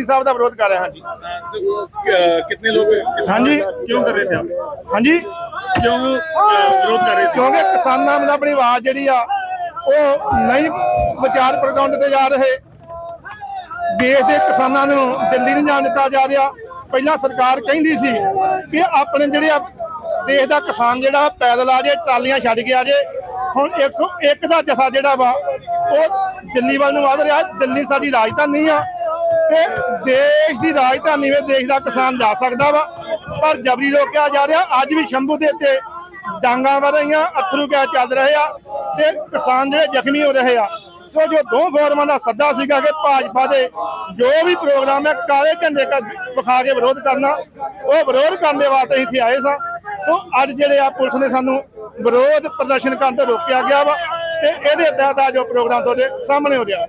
SP ਸਾਹਿਬ ਦਾ ਵਿਰੋਧ ਕਰ ਰਹੇ ਹਾਂ ਜੀ कितने लोग किसान ਹਾਂਜੀ। क्यों कर रहे थे आप ਹਾਂਜੀ क्यों अ, विरोध कर रहे थे ਕਿਉਂਕਿ ਕਿਸਾਨਾਂ ਨੂੰ ਆਪਣੀ ਆਵਾਜ਼ ਜਿਹੜੀ ਆ ਉਹ ਨਹੀਂ ਵਿਚਾਰ ਪ੍ਰਗਟਾਉਣ ਦਿੱਤੇ ਜਾ ਰਹੇ ਦੇਸ਼ ਦੇ ਕਿਸਾਨਾਂ ਨੂੰ ਦਿੱਲੀ ਨਹੀਂ ਜਾਣ ਦਿੱਤਾ ਜਾ ਰਿਹਾ ਪਹਿਲਾਂ ਸਰਕਾਰ ਕਹਿੰਦੀ ਸੀ ਕਿ ਆਪਣੇ ਜਿਹੜੇ ਆ ਦੇਸ਼ ਦਾ ਕਿਸਾਨ ਜਿਹੜਾ ਪੈਦਲ ਆ ਜੇ ਟਰਾਲੀਆਂ ਛੱਡ ਕੇ ਆ ਜੇ ਹੁਣ 101 ਦਾ ਜਥਾ ਜਿਹੜਾ ਵਾ ਉਹ ਦਿੱਲੀ ਵੱਲ ਨੂੰ ਵਧ ਰਿਹਾ ਦਿੱਲੀ ਸਾਡੀ ਰਾਜਧਾਨੀ ਆ ਤੇ ਦੇਸ਼ ਦੀ ਰਾਜਧਾਨੀ ਵਿੱਚ ਦੇਸ਼ ਦਾ ਕਿਸਾਨ ਜਾ ਸਕਦਾ ਵਾ, ਪਰ ਜਬਰੀ ਰੋਕਿਆ ਜਾ ਰਿਹਾ। ਅੱਜ ਵੀ ਸ਼ੰਭੂ ਦੇ ਉੱਤੇ ਡਾਂਗਾ ਵਰ ਰਹੀਆਂ, ਅਥਰੂ ਗੈਸ ਚੱਲ ਰਹੇ ਆ ਤੇ ਕਿਸਾਨ ਜਿਹੜੇ ਜ਼ਖਮੀ ਹੋ ਰਹੇ ਆ। ਸੋ ਜੋ ਦੋ ਫੋਰਮਾਂ ਦਾ ਸੱਦਾ ਸੀਗਾ ਕਿ ਭਾਜਪਾ ਦੇ ਜੋ ਵੀ ਪ੍ਰੋਗਰਾਮ ਹੈ, ਕਾਲੇ ਝੰਡੇ ਕਾ ਵਿਖਾ ਕੇ ਵਿਰੋਧ ਕਰਨਾ, ਉਹ ਵਿਰੋਧ ਕਰਨ ਦੇ ਵਾਸਤੇ ਇੱਥੇ ਆਏ ਸਾਂ। ਸੋ ਅੱਜ ਜਿਹੜੇ ਆ ਪੁਲਿਸ ਨੇ ਸਾਨੂੰ ਵਿਰੋਧ ਪ੍ਰਦਰਸ਼ਨ ਕਰਨ ਤੋਂ ਰੋਕਿਆ ਗਿਆ ਵਾ ਤੇ ਇਹਦੇ ਤਹਿਤ ਆ ਜੋ ਪ੍ਰੋਗਰਾਮ ਤੁਹਾਡੇ ਸਾਹਮਣੇ ਹੋ ਰਿਹਾ।